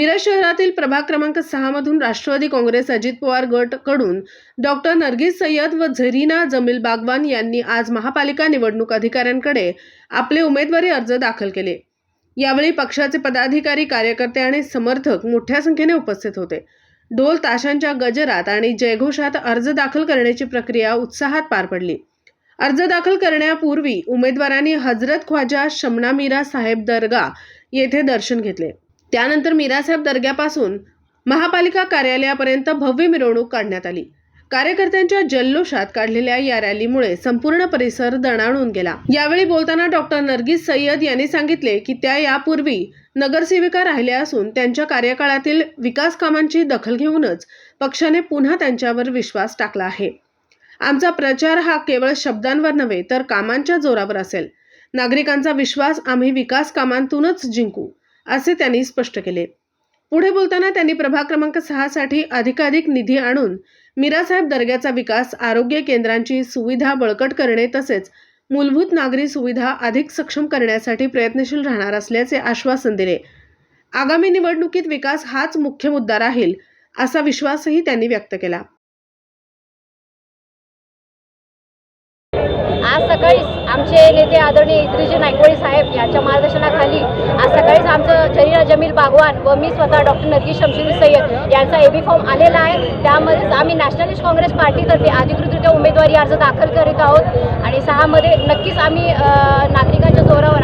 मिरज शहरातील प्रभाग क्रमांक सहा मधून राष्ट्रवादी काँग्रेस अजित पवार गटकडून डॉक्टर नरगिस सय्यद व झरीना जमील बागवान यांनी आज महापालिका निवडणूक अधिकाऱ्यांकडे आपले उमेदवारी अर्ज दाखल केले. यावेळी पक्षाचे पदाधिकारी कार्यकर्ते आणि समर्थक मोठ्या संख्येने उपस्थित होते. ढोल ताशांच्या गजरात आणि जयघोषात अर्ज दाखल करण्याची प्रक्रिया उत्साहात पार पडली. अर्ज दाखल करण्यापूर्वी उमेदवारांनी हजरत ख्वाजा शमना मीरा साहेब दर्गा येथे दर्शन घेतले. त्यानंतर मीरासाहेब दर्ग्यापासून महापालिका कार्यालयापर्यंत भव्य मिरवणूक काढण्यात आली. कार्यकर्त्यांच्या जल्लोषात काढलेल्या या रॅलीमुळे संपूर्ण परिसर दणाणून गेला. यावेळी बोलताना डॉक्टर नरगिस सय्यद यांनी सांगितले की त्या यापूर्वी नगरसेविका राहिल्या असून त्यांच्या कार्यकाळातील विकास कामांची दखल घेऊनच पक्षाने पुन्हा त्यांच्यावर विश्वास टाकला आहे. आमचा प्रचार हा केवळ शब्दांवर नव्हे तर कामांच्या जोरावर असेल. नागरिकांचा विश्वास आम्ही विकास कामांतूनच जिंकू. असे त्यांनी स्पष्ट केले. पुढे बोलताना त्यांनी प्रभाग क्रमांक सहासाठी अधिकाधिक निधी आणून मीरासाहेब दर्ग्याचा विकास आरोग्य केंद्रांची सुविधा बळकट करणे तसेच मूलभूत नागरी सुविधा अधिक सक्षम करण्यासाठी प्रयत्नशील राहणार असल्याचे आश्वासन दिले. आगामी निवडणुकीत विकास हाच मुख्य मुद्दा राहील असा विश्वासही त्यांनी व्यक्त केला. आज सकाळीच आमचे नेते आदरणीय इद्रिजी नायकवडी साहेब यांच्या मार्गदर्शनाखाली आज सकाळीच आमचं जरीरा जमील बागवान व मी स्वतः डॉक्टर नरगी शमशेरी सय्यद यांचा एबी फॉर्म आलेला आहे. त्यामध्येच आम्ही नॅशनलिस्ट काँग्रेस पार्टीतर्फे अधिकृतरित्या उमेदवारी अर्ज दाखल करीत आहोत. आणि सहामध्ये नक्कीच आम्ही नागरिकांच्या जोरावर